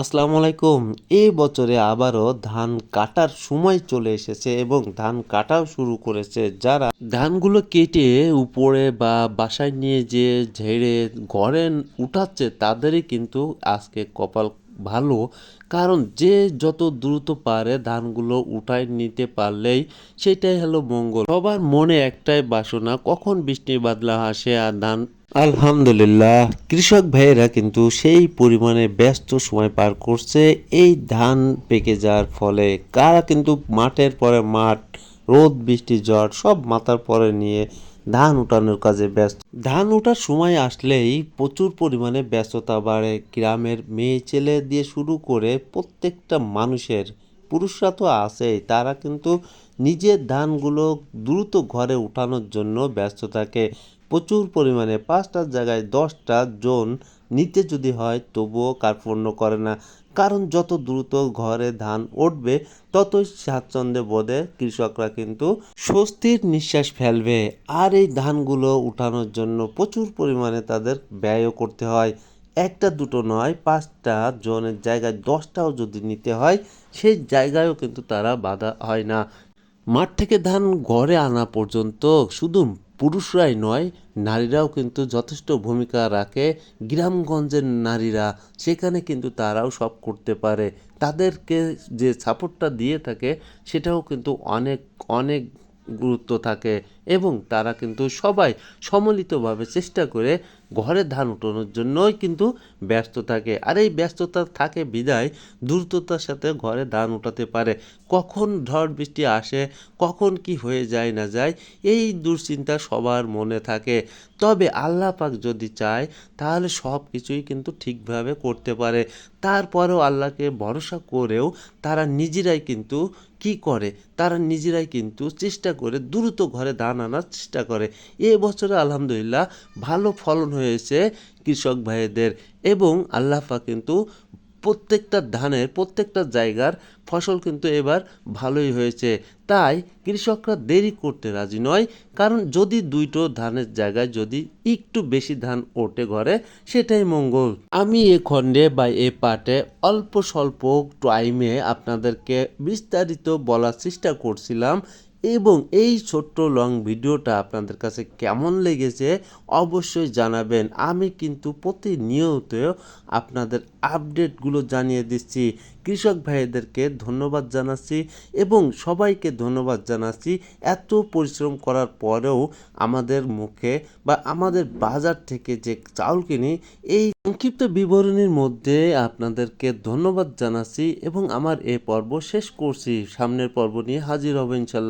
আসসালামু আলাইকুম। এই বছরে আবারও ধান কাটার সময় চলে এসেছে এবং ধান কাটাও শুরু করেছে যারা। ধানগুলো কেটে উপরে বা বাসায় নিয়ে যে ঝেড়ে ঘরে উঠাচ্ছে তাদেরই কিন্তু আজকে কপাল ভালো। কারণ যে যত দ্রুত পারে ধানগুলো উঠায় নিতে পারলেই সেটাই হলো মঙ্গল। সবার মনে একটাই বাসনা, কখন বৃষ্টি বাদলা আসে আর ধান আলহামদুলিল্লাহ, কৃষক ভাইয়েরা কিন্তু সেই পরিমাণে ব্যস্ত সময় পার করছে। এই ধান পেকে যাওয়ার ফলে কারা কিন্তু মাঠের পরে মাঠ, রোদ, বৃষ্টি, ঝড় সব মাথার পরে নিয়ে ধান উঠানোর কাজে ব্যস্ত। ধান ওঠার সময় আসলেই প্রচুর পরিমাণে ব্যস্ততা বাড়ে। গ্রামের মেয়ে ছেলে দিয়ে শুরু করে প্রত্যেকটা মানুষের পুরুষরা তো আছেই, তারা কিন্তু নিজের ধানগুলো দ্রুত ঘরে উঠানোর জন্য ব্যস্ত থাকে প্রচুর পরিমাণে পাঁচটার জায়গায় দশটা জোন নিতে যদি হয় তবুও কার্পণ্য করে না। কারণ যত দ্রুত ঘরে ধান উঠবে, ততই স্বাচ্ছন্দ্যে বোধে কৃষকরা কিন্তু স্বস্তির নিঃশ্বাস ফেলবে। আর এই ধানগুলো উঠানোর জন্য প্রচুর পরিমাণে তাদের ব্যয়ও করতে হয়। একটা দুটো নয়, পাঁচটা জনের জায়গায় দশটাও যদি নিতে হয়, সেই জায়গায়ও কিন্তু তারা বাধা হয় না। মাঠ থেকে ধান ঘরে আনা পর্যন্ত শুধু পুরুষরাই নয়, নারীরাও কিন্তু যথেষ্ট ভূমিকা রাখে। গ্রামগঞ্জের নারীরা, সেখানে কিন্তু তারাও সব করতে পারে। তাদেরকে যে সাপোর্টটা দিয়ে থাকে, সেটাও কিন্তু অনেক অনেক গুরুত্ব থাকে। এবং তারা কিন্তু সবাই সম্মিলিতভাবে চেষ্টা করে ঘরে ধান উঠানোর জন্যই কিন্তু ব্যস্ত থাকে। আর এই ব্যস্ততা থাকে বিদায়, দ্রুততার সাথে ঘরে ধান উঠাতে পারে। কখন ঝড় বৃষ্টি আসে, কখন কি হয়ে যায় না যায়, এই দুশ্চিন্তা সবার মনে থাকে। তবে আল্লাহ পাক যদি চায়, তাহলে সব কিছুই কিন্তু ঠিকভাবে করতে পারে। তারপরেও আল্লাহকে ভরসা করেও তারা নিজেরাই কিন্তু কি করে? তারা নিজেরাই কিন্তু চেষ্টা করে দ্রুত ঘরে ধান আনার চেষ্টা করে। এ বছরে আলহামদুলিল্লাহ ভালো ফলন হয়েছে কৃষক ভাইদের এবং আল্লাহ কিন্তু প্রত্যেকটা ধানের, প্রত্যেকটা জায়গার ফসল কিন্তু এবার ভালোই হয়েছে। তাই কৃষকরা দেরি করতে রাজি নয়, কারণ যদি দুইটো ধানের জায়গায় যদি একটু বেশি ধান ওঠে ঘরে, সেটাই মঙ্গল। আমি এ খণ্ডে বা এ পার্টে অল্প স্বল্প টাইমে আপনাদেরকে বিস্তারিত বলার চেষ্টা করছিলাম এবং এই ছোট্ট লং ভিডিওটা আপনাদের কাছে কেমন লেগেছে অবশ্যই জানাবেন। আমি কিন্তু প্রতিনিয়ত আপনাদের আপডেটগুলো জানিয়ে দিচ্ছি। কৃষক ভাইদেরকে ধন্যবাদ জানাচ্ছি এবং সবাইকে ধন্যবাদ জানাচ্ছি। এত পরিশ্রম করার পরেও আমাদের মুখে বা আমাদের বাজার থেকে যে চাউল কিনি, এই সংক্ষিপ্ত বিবরণীর মধ্যে আপনাদেরকে ধন্যবাদ জানাচ্ছি এবং আমার এ পর্ব শেষ করছি। সামনের পর্ব নিয়ে হাজির হব ইনশাল্লাহ।